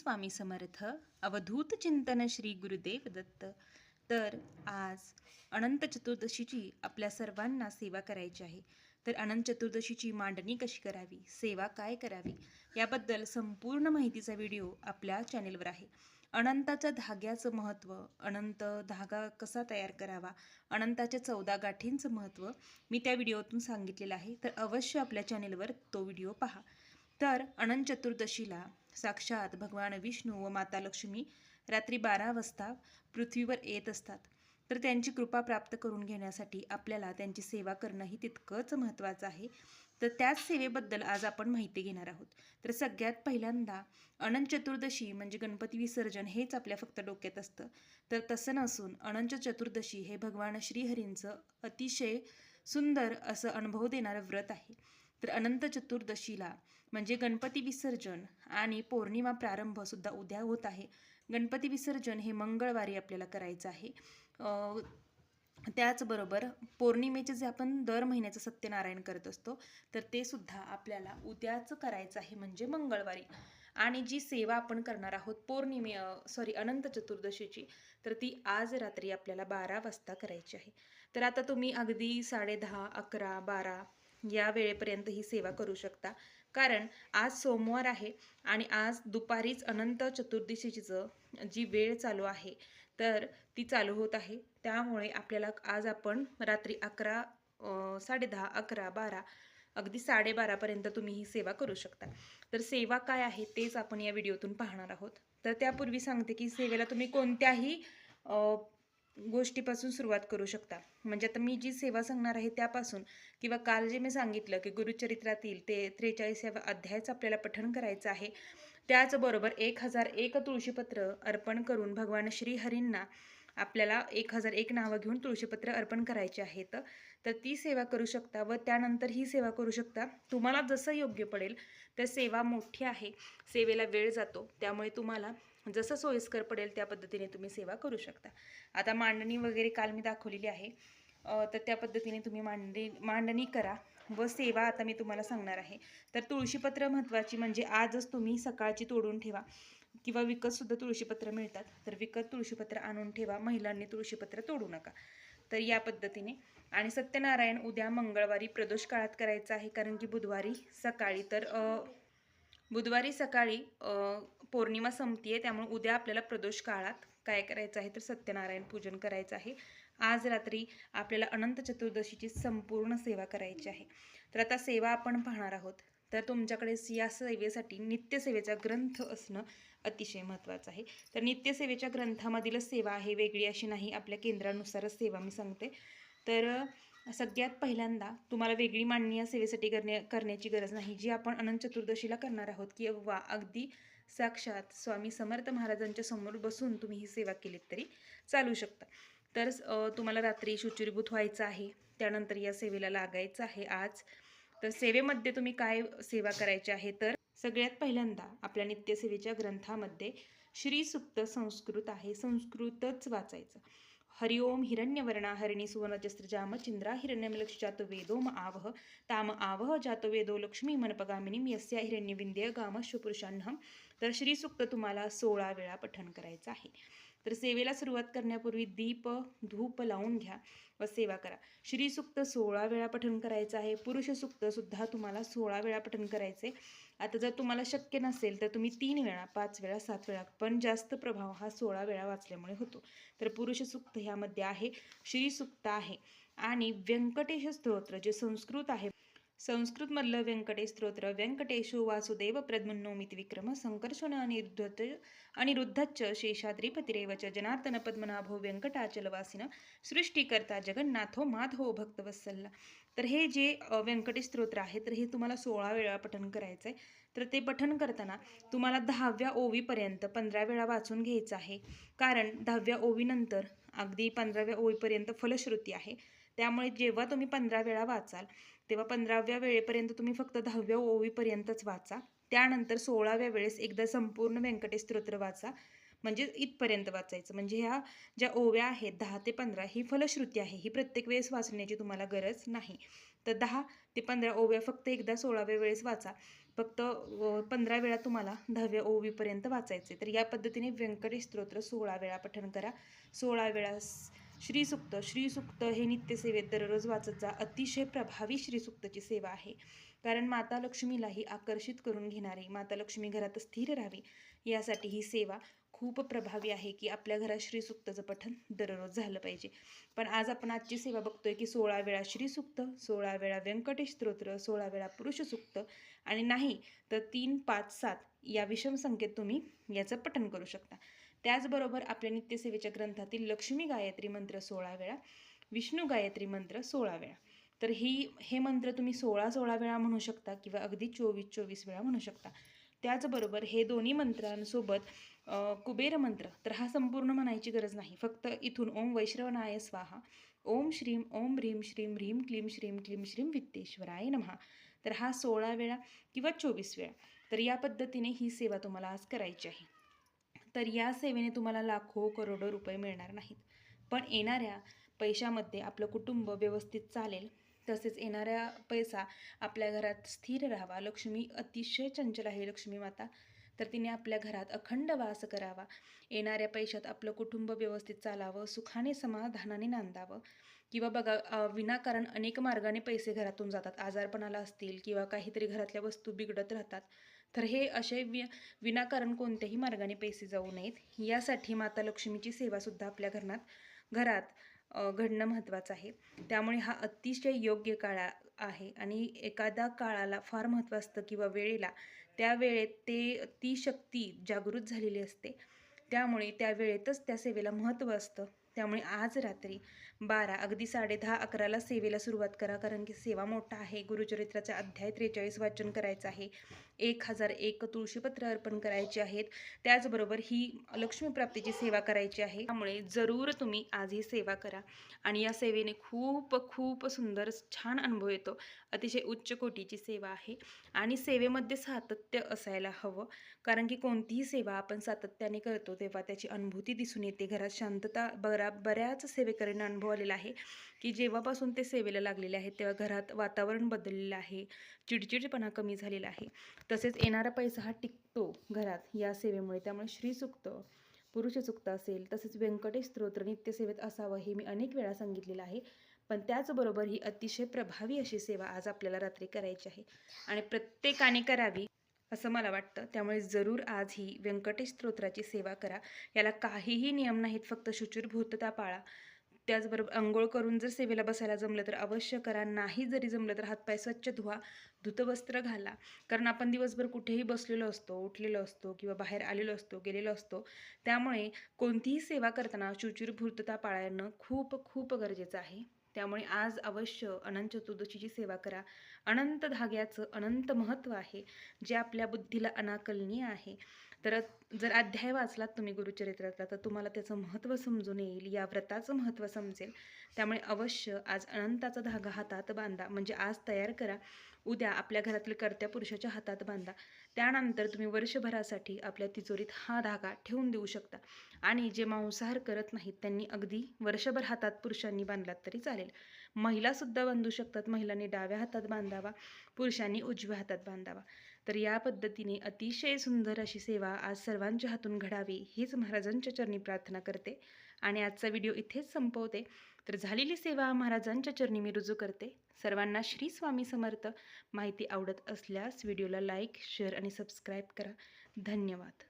स्वामी समर्थ अवधूत चिंतन श्री गुरुदेव दत्त. तर आज अनंत चतुर्दशीची आपल्या सर्वांना सेवा करायची आहे. तर अनंत चतुर्दशीची मांडणी कशी करावी? सेवा काय करावी? याबद्दल संपूर्ण माहितीचा व्हिडिओ आपल्या चॅनेलवर आहे. अनंताच्या धाग्याचं महत्त्व अनंत धागा कसा तयार करावा अनंताच्या चौदा गाठींचं महत्त्व मी त्या व्हिडिओतून सांगितलेलं आहे. तर अवश्य आपल्या चॅनेलवर तो व्हिडिओ पहा. तर अनंत चतुर्दशीला साक्षात भगवान विष्णू व माता लक्ष्मी रात्री बारा वाजता पृथ्वीवर येत असतात. तर त्यांची कृपा प्राप्त करून घेण्यासाठी आपल्याला त्यांची सेवा करणंही तितकंच महत्त्वाचं आहे. तर त्याच सेवेबद्दल आज आपण माहिती घेणार आहोत. तर सगळ्यात पहिल्यांदा अनंत चतुर्दशी म्हणजे गणपती विसर्जन हेच आपल्या फक्त डोक्यात असतं. तर तसं नसून अनंत चतुर्दशी हे भगवान श्रीहरींचं अतिशय सुंदर असं अनुभव देणारं व्रत आहे. तर अनंत चतुर्दशीला म्हणजे गणपती विसर्जन आणि पौर्णिमा प्रारंभ सुद्धा उद्या होत आहे. गणपती विसर्जन हे मंगळवारी आपल्याला करायचं आहे. त्याचबरोबर पौर्णिमेचे जे आपण दर महिन्याचं सत्यनारायण करत असतो तर ते सुद्धा आपल्याला उद्याच करायचं आहे म्हणजे मंगळवारी. आणि जी सेवा आपण करणार आहोत पौर्णिमे सॉरी अनंत चतुर्दशीची तर ती आज रात्री आपल्याला बारा वाजता करायची आहे. तर आता तुम्ही अगदी साडेदहा अकरा बारा या वेळेपर्यंत ही सेवा करू शकता. कारण आज सोमवार आहे आणि आज दुपारीच अनंत चतुर्दशीचं जी वेळ चालू आहे तर ती चालू होत आहे. त्यामुळे आपल्याला आज आपण रात्री अकरा साडेदहा अकरा बारा अगदी साडेबारापर्यंत तुम्ही ही सेवा करू शकता. तर सेवा काय आहे तेच आपण या व्हिडिओतून पाहणार आहोत. तर त्यापूर्वी सांगते की सेवेला तुम्ही कोणत्याही गोष्टीपासून सुरुवात करू शकता. म्हणजे आता मी जी सेवा सांगणार आहे त्यापासून किंवा काल जे मी सांगितलं की गुरुचरित्रातील ते त्रेचाळीसाव्या अध्यायाचं आपल्याला पठण करायचं आहे त्याचबरोबर एक हजार एक तुळशीपत्र अर्पण करून भगवान श्रीहरींना आपल्याला एक हजार एक नावं घेऊन तुळशीपत्र अर्पण करायचे आहेत. तर ती सेवा करू शकता व त्यानंतर ही सेवा करू शकता. तुम्हाला जसं योग्य पडेल तर सेवा मोठी आहे. सेवेला वेळ जातो. त्यामुळे तुम्हाला जसं सोयीस्कर पडेल त्या पद्धतीने तुम्ही सेवा करू शकता. आता मांडणी वगैरे काल मी दाखवलेली आहे. तर त्या पद्धतीने तुम्ही मांडणी मांडणी करा व सेवा आता मी तुम्हाला सांगणार आहे. तर तुळशीपत्र महत्त्वाची म्हणजे आजच तुम्ही सकाळची तोडून ठेवा किंवा विकतसुद्धा तुळशीपत्र मिळतात. तर विकत तुळशीपत्र आणून ठेवा. महिलांनी तुळशीपत्र तोडू नका. तर या पद्धतीने. आणि सत्यनारायण उद्या मंगळवारी प्रदोष काळात करायचं आहे कारण की बुधवारी सकाळी तर बुधवारी सकाळी पौर्णिमा संपती आहे त्यामुळे उद्या आपल्याला प्रदोष काळात काय करायचं आहे तर सत्यनारायण पूजन करायचं आहे. आज रात्री आपल्याला अनंत चतुर्दशीची संपूर्ण सेवा करायची आहे. तर आता सेवा आपण पाहणार आहोत. तर तुमच्याकडे या सेवेसाठी नित्यसेवेचा ग्रंथ असणं अतिशय महत्त्वाचं आहे. तर नित्यसेवेच्या ग्रंथामधीलच सेवा आहे वेगळी अशी नाही आपल्या केंद्रानुसारच सेवा मी सांगते. तर सगळ्यात पहिल्यांदा तुम्हाला वेगळी मांडणी या सेवेसाठी करण्या करण्याची गरज नाही जी आपण अनंत चतुर्दशीला करणार आहोत की वा अगदी साक्षात स्वामी समर्थ महाराजांच्या समोर बसून तुम्ही ही सेवा केलीत तरी चालू शकता. तर तुम्हाला रात्री शुचिर्भूत व्हायचं आहे त्यानंतर या सेवेला लागायचं आहे आज. तर सेवेमध्ये तुम्ही काय सेवा करायची आहे? तर सगळ्यात पहिल्यांदा आपल्या नित्यसेवेच्या ग्रंथामध्ये श्री सुक्त संस्कृत आहे. संस्कृतच वाचायचं. हरिओम हिरण्यवर्णा हरिणी सुवर्णचस्त्र जाम चिंद्रा हिरण्यमलक्ष जातो वेदो म आवह ताम आवह जातो वेदो लक्ष्मी मनपगामिनीम यस्या हिरण्यविंद्य गाम शुपुरुषान्हम तर श्रीसुक्त तुम्हाला सोळा वेळा पठण करायचं आहे. तर सेवेला सुरुवात करण्यापूर्वी दीप धूप लावून घ्या व सेवा करा. श्रीसुक्त सोळा वेळा पठण करायचं आहे. पुरुष सुद्धा तुम्हाला सोळा वेळा पठण करायचे. आता जर तुम्हाला शक्य नसेल तर तुम्ही तीन वेळा पाच वेळा सात वेळा पण जास्त प्रभाव हा सोळा वेळा वाचल्यामुळे होतो. तर पुरुष सुक्त ह्यामध्ये आहे. श्रीसुक्त आहे. आणि व्यंकटेश स्तोत्र जे संस्कृत आहे संस्कृतमधलं व्यंकटेश स्तोत्र व्यंकटेशो वासुदेव प्रद्मनोमित विक्रम संकर्षण अनिरुद्धच अनिरुद्धच्च शेषाद्रिपतिरेव च जनार्दन पद्मनाभो व्यंकटाचलवासिन सृष्टीकर्ता जगन्नाथो माधो भक्तवत्सल्ला. तर हे जे व्यंकटेश स्तोत्र आहे तर हे तुम्हाला सोळा वेळा पठण करायचं आहे तर ते पठण करताना तुम्हाला दहाव्या ओवीपर्यंत पंधरा वेळा वाचून घ्यायचं आहे. कारण दहाव्या ओवीनंतर अगदी पंधराव्या ओवीपर्यंत फलश्रुती आहे. त्यामुळे जेव्हा तुम्ही पंधरा वेळा वाचाल तेव्हा पंधराव्या वेळेपर्यंत तुम्ही फक्त दहाव्या ओवीपर्यंतच वाचा. त्यानंतर सोळाव्या वेळेस एकदा संपूर्ण व्यंकटेश स्तोत्र वाचा. म्हणजे इथपर्यंत वाचायचं. म्हणजे ह्या ज्या ओव्या आहेत दहा ते पंधरा ही फलश्रुती आहे. ही प्रत्येक वेळेस वाचण्याची तुम्हाला गरज नाही. तर दहा ते पंधरा ओव्या फक्त एकदा सोळाव्या वेळेस वाचा. फक्त पंधरा वेळा तुम्हाला दहाव्या ओवीपर्यंत वाचायचे तर या पद्धतीने व्यंकटेश स्तोत्र सोळा वेळा पठण करा. सोळा वेळा श्रीसुक्त श्रीसुक्त हे नित्यसेवेत दररोज वाचत जा अतिशय प्रभावी श्रीसुक्तची सेवा आहे. कारण माता लक्ष्मीलाही आकर्षित करून घेणारी माता लक्ष्मी घरात स्थिर राहावी यासाठी ही सेवा खूप प्रभावी आहे की आपल्या घरात श्रीसुक्तचं पठण दररोज झालं पाहिजे. पण आज आपण आजची सेवा बघतोय की सोळा वेळा श्रीसुक्त सोळा वेळा व्यंकटेश स्तोत्र सोळा वेळा पुरुष सुक्त आणि नाही तर तीन पाच सात या विषम संख्येत तुम्ही याचं पठण करू शकता. त्याचबरोबर आपल्या नित्यसेवेच्या ग्रंथातील लक्ष्मी गायत्री मंत्र सोळा वेळा विष्णू गायत्री मंत्र सोळा वेळा. तर ही हे मंत्र तुम्ही सोळा सोळा वेळा म्हणू शकता किंवा अगदी चोवीस चोवीस वेळा म्हणू शकता. त्याचबरोबर हे दोन्ही मंत्रांसोबत कुबेर मंत्र तर हा संपूर्ण म्हणायची गरज नाही. फक्त इथून ओम वैश्रवणाय स्वाहा ओम श्रीम ओम ह्रीम श्रीम ह्रीम क्लीम श्रीम क्लीम श्रीम वित्तेश्वराय नमहा. तर हा सोळा वेळा किंवा चोवीस वेळा. तर या पद्धतीने ही सेवा तुम्हाला आज करायची आहे. तर या सेवेने तुम्हाला लाखो करोडो रुपये मिळणार नाहीत. पण येणाऱ्या पैशामध्ये आपलं कुटुंब व्यवस्थित चालेल. तसेच येणाऱ्या पैसा आपल्या घरात स्थिर राहावा. लक्ष्मी अतिशय चंचल आहे लक्ष्मी माता. तर तिने आपल्या घरात अखंड वास करावा. येणाऱ्या पैशात आपलं कुटुंब व्यवस्थित चालावं. सुखाने समाधानाने नांदावं. किंवा बघा विनाकारण अनेक मार्गाने पैसे घरातून जातात. आजारपणाला असतील किंवा काहीतरी घरातल्या वस्तू बिघडत राहतात. तर हे असे वि विनाकारण कोणत्याही मार्गाने पैसे जाऊ नयेत. यासाठी माता लक्ष्मीची सेवासुद्धा आपल्या घरात घरात घडणं महत्त्वाचं आहे. त्यामुळे हा अतिशय योग्य काळा आहे. आणि एखादा काळाला फार महत्त्व असतं किंवा वेळेला त्या वेळेत ते ती शक्ती जागृत झालेली असते. त्यामुळे त्या वेळेतच त्या सेवेला महत्त्व असतं. त्यामुळे आज रात्री बारा अगदी साडे दहा अकराला सेवेला सुरुवात करा. कारण की सेवा मोठा आहे. गुरुचरित्राचा अध्याय त्रेचाळीस वाचन करायचं आहे. एक हजार एक तुळशीपत्र अर्पण करायचे आहेत. त्याचबरोबर ही लक्ष्मीप्राप्तीची सेवा करायची आहे. त्यामुळे जरूर तुम्ही आज ही सेवा करा. आणि या सेवेने खूप खूप सुंदर छान अनुभव येतो. अतिशय उच्च कोटीची सेवा आहे. आणि सेवेमध्ये सातत्य असायला हवं. कारण की कोणतीही सेवा आपण सातत्याने करतो तेव्हा त्याची अनुभूती दिसून येते. घरात शांतता बरा बऱ्याच सेवेकऱ्यांना अनुभव आलेला आहे की जेव्हापासून ते सेवेला लागलेले आहेत तेव्हा घरात वातावरण बदललेलं आहे. चिडचिडपणा कमी झालेला आहे. तसेच येणारा पैसा हा टिकतो घरात या सेवेमुळे. त्यामुळे श्रीसुक्त पुरुषसुक्त असेल तसेच व्यंकटेश स्तोत्र नित्यसेवेत असावं हे मी अनेक वेळा सांगितलेलं आहे. पण त्याचबरोबर ही अतिशय प्रभावी अशी सेवा आज आपल्याला रात्री करायची आहे. आणि प्रत्येकाने करावी असं मला वाटतं. त्यामुळे जरूर आज ही व्यंकटेश स्तोत्राची सेवा करा. याला काहीही नियम नाहीत फक्त शुचिरभूतता पाळा. त्याचबरोबर अंघोळ करून जर सेवेला बसायला जमलं तर अवश्य करा. नाही जरी जमलं तर हातपाय स्वच्छ धुवा. धुतवस्त्र घाला. कारण आपण दिवसभर कुठेही बसलेलो असतो उठलेलो असतो किंवा बाहेर आलेलो असतो गेलेलो असतो. त्यामुळे कोणतीही सेवा करताना शुचिरभूतता पाळणं खूप खूप गरजेचं आहे. त्यामुळे आज अवश्य अनंत चतुर्दशीची सेवा करा. अनंत धाग्याचं अनंत महत्त्व आहे. जे आपल्या बुद्धीला अनाकलनीय आहे. तर जर अध्याय वाचलात तुम्ही गुरुचरित्रातला तर तुम्हाला त्याचं महत्त्व समजून येईल या व्रताचं महत्त्व समजेल. त्यामुळे अवश्य आज अनंताचा धागा हातात बांधा म्हणजे आज तयार करा. उद्या आपल्या घरातील कर्त्या पुरुषाच्या हातात बांधा. त्यानंतर तुम्ही वर्षभरासाठी आपल्या तिजोरीत हा धागा ठेवून देऊ शकता. आणि जे मांसाहार करत नाहीत त्यांनी अगदी वर्षभर हातात पुरुषांनी बांधलात तरी चालेल. महिलासुद्धा बांधू शकतात. महिलांनी डाव्या हातात बांधावा पुरुषांनी उजव्या हातात बांधावा. तर या पद्धतीने अतिशय सुंदर अशी सेवा आज सर्वांच्या हातून घडावी हीच महाराजांच्या चरणी प्रार्थना करते. आणि आजचा व्हिडिओ इथेच संपवते. तर झालेली सेवा महाराजांच्या चरणी मी रुजू करते. सर्वांना श्री स्वामी समर्थ. माहिती आवडत असल्यास व्हिडिओला लाईक शेअर आणि सबस्क्राईब करा. धन्यवाद.